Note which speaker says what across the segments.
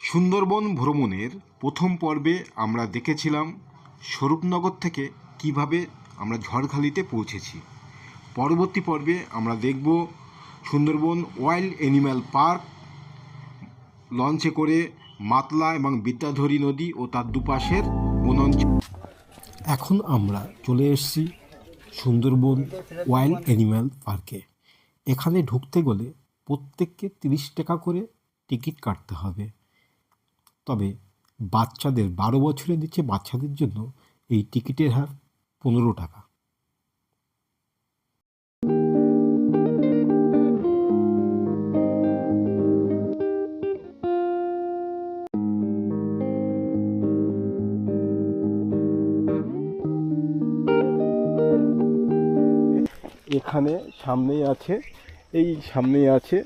Speaker 1: সুন্দরবন ভ্রমণের প্রথম পর্বে আমরা দেখেছিলাম স্বরূপনগর থেকে কীভাবে আমরা ঝড়খালিতে পৌঁছেছি। পরবর্তী পর্বে আমরা দেখব সুন্দরবন ওয়াইল্ড অ্যানিম্যাল পার্ক লঞ্চে করে মাতলা এবং বিদ্যাধরী নদী ও তার দুপাশের বনাঞ্চল। এখন আমরা চলে এসেছি সুন্দরবন ওয়াইল্ড অ্যানিম্যাল পার্কে। এখানে ঢুকতে গেলে প্রত্যেককে তিরিশ টাকা করে টিকিট কাটতে হবে। তবে বাচ্চাদের বারো বছরের নিচে বাচ্চাদের জন্য এই টিকিটের হার পনেরো টাকা। এখানে সামনেই আছে এই সামনেই আছে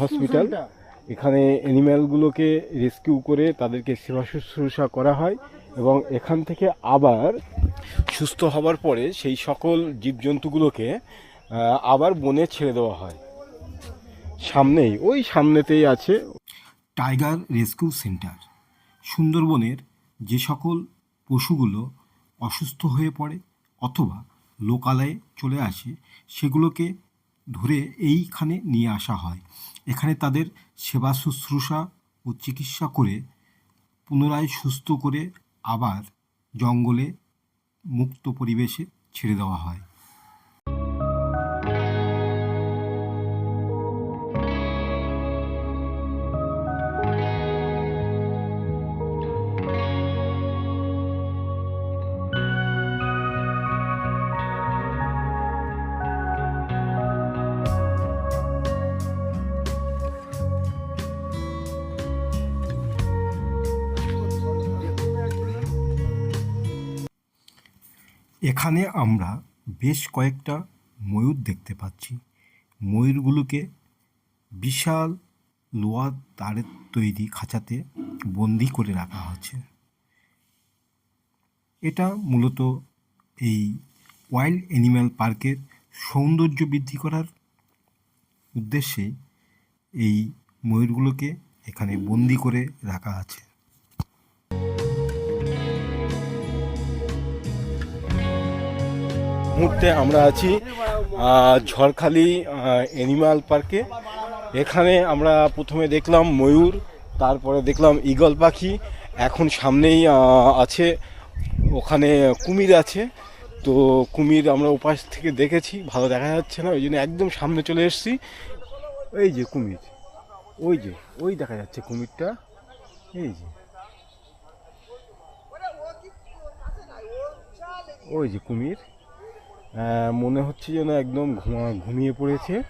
Speaker 1: হসপিটাল এখানে অ্যানিম্যালগুলোকে রেস্কিউ করে তাদেরকে সেবা শুশ্রূষা করা হয় এবং এখান থেকে আবার সুস্থ হবার পরে সেই সকল জীবজন্তুগুলোকে আবার বনে ছেড়ে দেওয়া হয়। সামনেই, ওই সামনেতেই আছে টাইগার রেস্কিউ সেন্টার সুন্দরবনের যে সকল পশুগুলো অসুস্থ হয়ে পড়ে অথবা লোকালয়ে চলে আসে, সেগুলোকে ধরে এইখানে নিয়ে আসা হয়। এখানে তাদের সেবা শুশ্রূষা ও চিকিৎসা করে পুনরায় সুস্থ করে আবার জঙ্গলে মুক্ত পরিবেশে ছেড়ে দেওয়া হয়। এখানে আমরা বেশ কয়েকটা ময়ূর দেখতে পাচ্ছি। ময়ূরগুলোকে বিশাল লোহার তারের তৈরি খাঁচাতে বন্দি করে রাখা আছে এটা মূলত এই ওয়াইল্ড অ্যানিম্যাল পার্কের সৌন্দর্য বৃদ্ধি করার উদ্দেশ্যে এই ময়ূরগুলোকে এখানে বন্দি করে রাখা আছে। মুহূর্তে আমরা আছি ঝড়খালি অ্যানিমাল পার্কে এখানে আমরা প্রথমে দেখলাম ময়ূর, তারপরে দেখলাম ঈগল পাখি। এখন সামনেই আছে, ওখানে কুমির আছে। তো কুমির আমরা উপাস থেকে দেখেছি, ভালো দেখা যাচ্ছে না, ওই জন্য একদম সামনে চলে এসেছি। এই যে কুমির, ওই যে, ওই দেখা যাচ্ছে কুমিরটা। এই যে। ওই যে কুমির। মনে হচ্ছে যেন একদম ঘুমা- ঘুমিয়ে পড়েছে।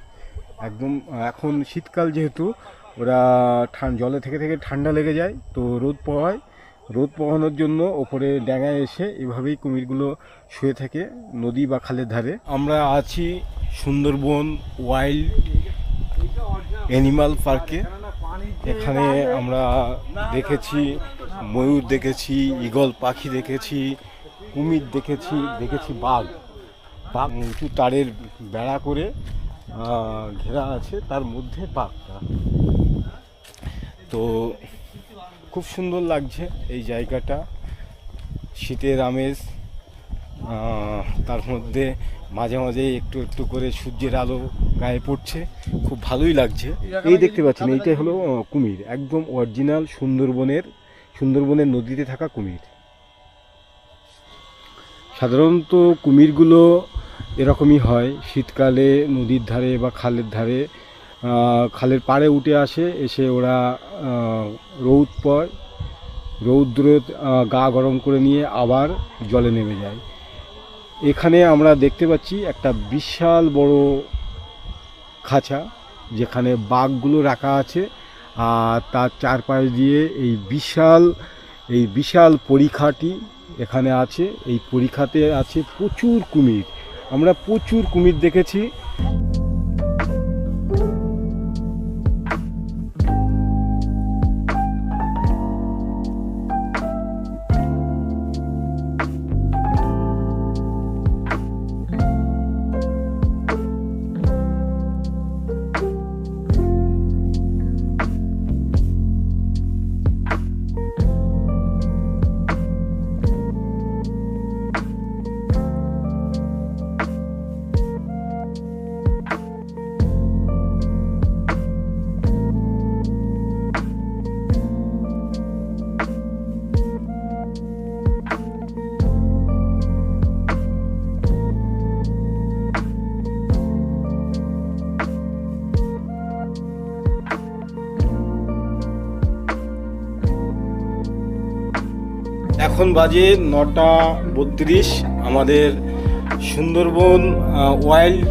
Speaker 1: একদম এখন শীতকাল যেহেতু, ওরা জলে থেকে থেকে ঠান্ডা লেগে যায়, তো রোদ পোহায়। রোদ পোহানোর জন্য ওপরে ড্যাঙায় এসে এভাবেই কুমিরগুলো শুয়ে থাকে নদী বা খালের ধারে। আমরা আছি সুন্দরবন ওয়াইল্ড অ্যানিমাল পার্কে। এখানে আমরা দেখেছি, ময়ূর দেখেছি, ঈগল পাখি দেখেছি, কুমির দেখেছি দেখেছি বাঘ। বাঘ উঁচু তারের বেড়া করে ঘেরা আছে, তার মধ্যে বাঘটা তো খুব সুন্দর লাগছে এই জায়গাটা। শীতের আমেজ তার মধ্যে মাঝে মাঝে একটু একটু করে সূর্যের আলো গায়ে পড়ছে। খুব ভালোই লাগছে। এই দেখতে পাচ্ছেন এইটাই হলো কুমির, একদম অরিজিনাল সুন্দরবনের সুন্দরবনের নদীতে থাকা কুমির। সাধারণত কুমিরগুলো এরকমই হয়। শীতকালে নদীর ধারে বা খালের ধারে খালের পাড়ে উঠে আসে, এসে ওরা রৌদ পয়। রৌদ্র গা গরম করে নিয়ে আবার জলে নেমে যায়। এখানে আমরা দেখতে পাচ্ছি একটা বিশাল বড় খাঁচা, যেখানে বাঘগুলো রাখা আছে, আর তার চারপাশ দিয়ে এই বিশাল এই বিশাল পরীক্ষাটি এখানে আছে। এই পরীক্ষাতে আছে প্রচুর কুমির। আমরা প্রচুর কুমির দেখেছি। এখন বাজে নটা বত্রিশ। আমাদের সুন্দরবন ওয়াইল্ড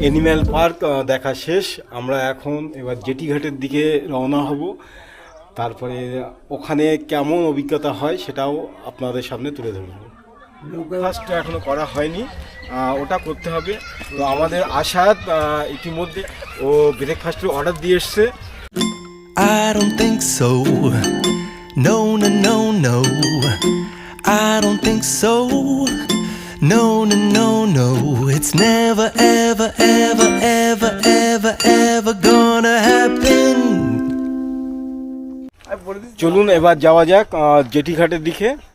Speaker 1: অ্যানিম্যাল পার্ক দেখা শেষ। আমরা এখন এবার জেটিঘাটের দিকে রওনা হব। তারপরে ওখানে কেমন অভিজ্ঞতা হয় সেটাও আপনাদের সামনে তুলে ধরব। ব্রেকফাস্টটা এখনও করা হয়নি। ওটা করতে হবে। তো আমাদের আশাদ ইতিমধ্যে ও ব্রেকফাস্টের অর্ডার দিয়ে এসছে।
Speaker 2: I don't think so. No, no, no, no. I don't think so. No, no, no, no. It's never, ever, ever, ever, ever, ever gonna happen.
Speaker 1: চলুন এবার যাওয়া যাক আহ, জেটিঘাটের দিকে